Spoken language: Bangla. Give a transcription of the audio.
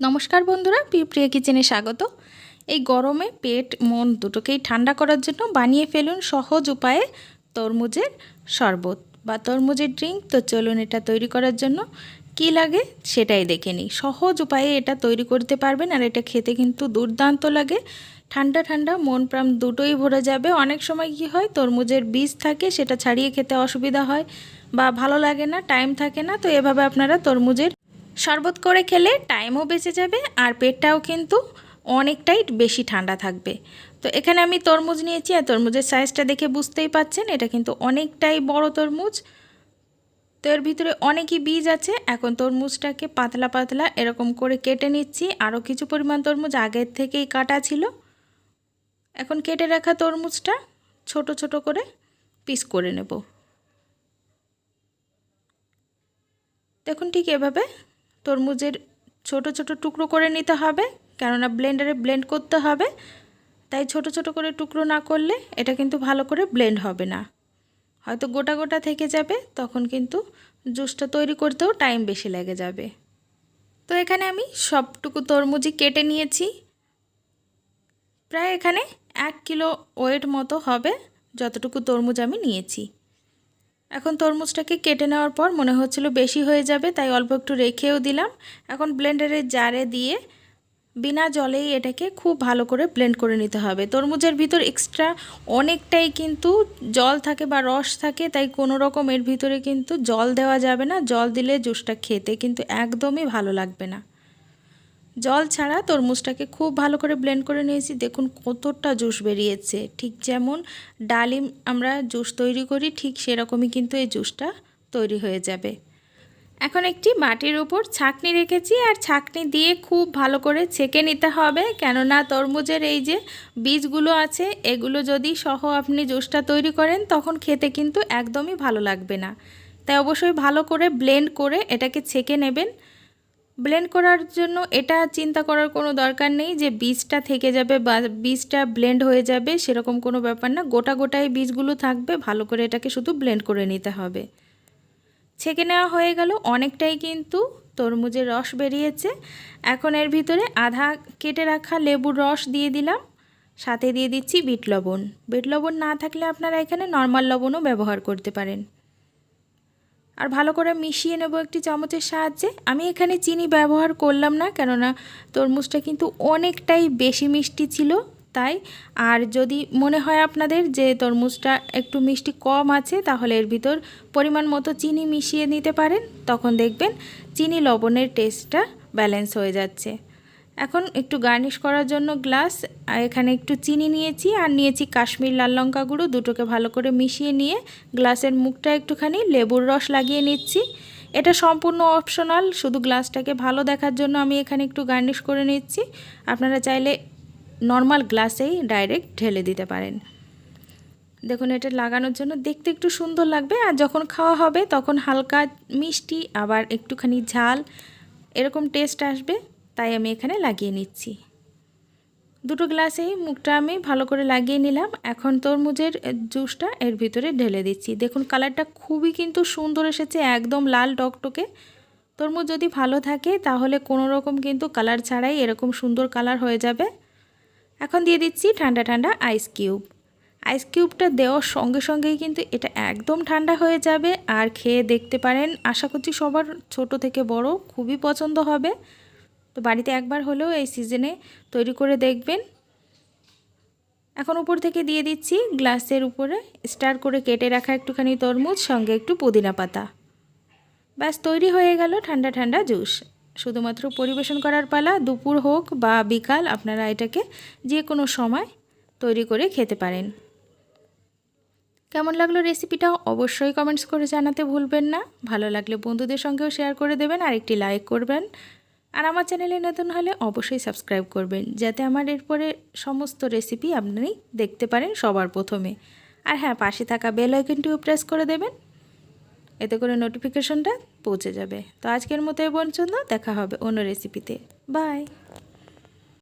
নমস্কার বন্ধুরা প্রিয় কিচেনে স্বাগত। এই গরমে পেট, মন দুটোকেই ঠান্ডা করার জন্য বানিয়ে ফেলুন সহজ উপায়ে তরমুজের শরবত বা তরমুজের ড্রিঙ্ক। তো চলুন এটা তৈরি করার জন্য কি লাগে সেটাই দেখে নিই। সহজ উপায়ে এটা তৈরি করতে পারবেন আর এটা খেতে কিন্তু দুর্দান্ত লাগে। ঠান্ডা ঠান্ডা, মন প্রাণ দুটোই ভরে যাবে। অনেক সময় কি হয়, তরমুজের বীজ থাকে, সেটা ছাড়িয়ে খেতে অসুবিধা হয় বা ভালো লাগে না, টাইম থাকে না। তো এভাবে আপনারা তরমুজের শরবত করে খেলে টাইমও বেঁচে যাবে আর পেটটাও কিন্তু অনেকটাই বেশি ঠান্ডা থাকবে। তো এখানে আমি তরমুজ নিয়েছি আর তরমুজের সাইজটা দেখে বুঝতেই পাচ্ছেন, এটা কিন্তু অনেকটাই বড় তরমুজ। তো এর ভিতরে অনেকই বীজ আছে, এখন তরমুজটাকে পাতলা পাতলা এরকম করে কেটে নিচ্ছি। আরও কিছু পরিমাণ তরমুজ আগের থেকেই কাটা ছিল। এখন কেটে রাখা তরমুজটা ছোট ছোট করে পিস করে নেব। দেখুন ঠিক এভাবে তরমুজের ছোট ছোট টুকরো করে নিতে হবে, কেননা ব্লেন্ডারে ব্লেন্ড করতে হবে। তাই ছোট ছোট করে টুকরো না করলে এটা কিন্তু ভালো করে ব্লেন্ড হবে না। হয়তো গোটা গোটা থেকে যাবে, তখন কিন্তু জুসটা তৈরি করতেও টাইম বেশি লেগে যাবে। তো এখানে আমি সবটুকু তরমুজই কেটে নিয়েছি। প্রায় এখানে এক কিলো ওয়েট মতো হবে যতটুকু তরমুজ আমি নিয়েছি। এখন তরমুজটাকে কেটে নেওয়ার পর মনে হচ্ছিল বেশি হয়ে যাবে, তাই অল্প একটু রেখেও দিলাম। এখন ব্লেন্ডারের জারে দিয়ে বিনা জলেই এটাকে খুব ভালো করে ব্লেন্ড করে নিতে হবে। তরমুজের ভিতর এক্সট্রা অনেকটাই কিন্তু জল থাকে বা রস থাকে, তাই কোনো রকম এর ভিতরে কিন্তু জল দেওয়া যাবে না। জল দিলে জুসটা খেতে কিন্তু একদমই ভালো লাগবে না। জল ছাড়া তরমুজটাকে খুব ভালো করে ব্লেন্ড করে নিয়েছি। দেখুন কতটা জুস বেরিয়েছে। ঠিক যেমন ডালিম আমরা জুস তৈরি করি, ঠিক সেরকমই কিন্তু এই জুসটা তৈরি হয়ে যাবে। এখন একটি মাটির উপর ছাকনি রেখেছি আর ছাকনি দিয়ে খুব ভালো করে ছেঁকে নিতে হবে। কেননা তরমুজের এই যে বীজগুলো আছে, এগুলো যদি সহ আপনি জুসটা তৈরি করেন, তখন খেতে কিন্তু একদমই ভালো লাগবে না। তাই অবশ্যই ভালো করে ব্লেন্ড করে এটাকে ছেঁকে নেবেন। ব্লেন্ড করার জন্য এটা চিন্তা করার কোনো দরকার নেই যে বীজটা থেকে যাবে বা বীজটা ব্লেন্ড হয়ে যাবে, সেরকম কোনো ব্যাপার না। গোটা গোটাই বীজগুলো থাকবে, ভালো করে এটাকে শুধু ব্লেন্ড করে নিতে হবে। ছেঁকে নেওয়া হয়ে গেল, অনেকটাই কিন্তু তরমুজের রস বেরিয়েছে। এখন এর ভিতরে আধা কেটে রাখা লেবুর রস দিয়ে দিলাম। সাথে দিয়ে দিচ্ছি বিট লবণ। বিট লবণ না থাকলে আপনারা এখানে নর্মাল লবণও ব্যবহার করতে পারেন। আর ভালো করে মিশিয়ে নেব একটি চামচের সাহায্যে। আমি এখানে চিনি ব্যবহার করলাম না, কেননা তরমুজটা কিন্তু অনেকটাই বেশি মিষ্টি ছিল, তাই আর যদি মনে হয় আপনাদের যে তরমুজটা একটু মিষ্টি কম আছে, তাহলে এর ভিতর পরিমাণ মতো চিনি মিশিয়ে নিতে পারেন। তখন দেখবেন চিনি লবণের টেস্টটা ব্যালেন্স হয়ে যাচ্ছে। এখন একটু গার্নিশ করার জন্য গ্লাস এখানে একটু চিনি নিয়েছি, আর নিয়েছি কাশ্মীর লাল লঙ্কা গুঁড়ো, দুটোকে ভালো করে মিশিয়ে নিয়ে গ্লাসের মুখটা একটুখানি লেবুর রস লাগিয়ে নিচ্ছি। এটা সম্পূর্ণ অপশনাল শুধু গ্লাসটাকে ভালো দেখার জন্য আমি এখানে একটু গার্নিশ করে নিচ্ছি। আপনারা চাইলে নর্মাল গ্লাসেই ডাইরেক্ট ঢেলে দিতে পারেন। দেখুন, এটা লাগানোর জন্য দেখতে একটু সুন্দর লাগবে, আর যখন খাওয়া হবে তখন হালকা মিষ্টি, আবার একটুখানি ঝাল, এরকম টেস্ট আসবে। তাই আমি এখানে লাগিয়ে নিচ্ছি। দুটো গ্লাসেই মুখটা আমি ভালো করে লাগিয়ে নিলাম। এখন তরমুজের জুসটা এর ভিতরে ঢেলে দিচ্ছি। দেখুন কালারটা খুবই কিন্তু সুন্দর এসেছে, একদম লাল টকটকে। তরমুজ যদি ভালো থাকে তাহলে কোনো রকম কিন্তু কালার ছাড়াই এরকম সুন্দর কালার হয়ে যাবে। এখন দিয়ে দিচ্ছি ঠান্ডা ঠান্ডা আইস কিউব আইস কিউবটা দেওয়ার সঙ্গে সঙ্গেই কিন্তু এটা একদম ঠান্ডা হয়ে যাবে। আর খেয়ে দেখতে পারেন, আশা করছি সবার ছোট থেকে বড়, খুবই পছন্দ হবে। তো বাড়িতে একবার হলেও এই সিজনে তৈরি করে দেখবেন। এখন উপর থেকে দিয়ে দিচ্ছি গ্লাসের উপরে, স্টার করে কেটে রাখা একটুখানি তরমুজ, সঙ্গে একটু পুদিনা পাতা। ব্যাস, তৈরি হয়ে গেল ঠান্ডা ঠান্ডা জুস। শুধুমাত্র পরিবেশন করার পালা, দুপুর হোক বা বিকাল, আপনারা এটাকে যে কোনো সময় তৈরি করে খেতে পারেন। কেমন লাগল রেসিপিটা অবশ্যই কমেন্টস করে জানাতে ভুলবেন না। ভালো লাগলে বন্ধুদের সঙ্গেও শেয়ার করে দেবেন আর একটি লাইক করবেন। আর আমার চ্যানেলে নতুন হলে অবশ্যই সাবস্ক্রাইব করবেন, যাতে আমার এরপরে সমস্ত রেসিপি আপনি দেখতে পারেন সবার প্রথমে। আর হ্যাঁ পাশে থাকা বেল আইকনটিও প্রেস করে দেবেন। এতে করে নোটিফিকেশনটা পৌঁছে যাবে। তো আজকের মতো এ পর্যন্ত দেখা হবে অন্য রেসিপিতে বাই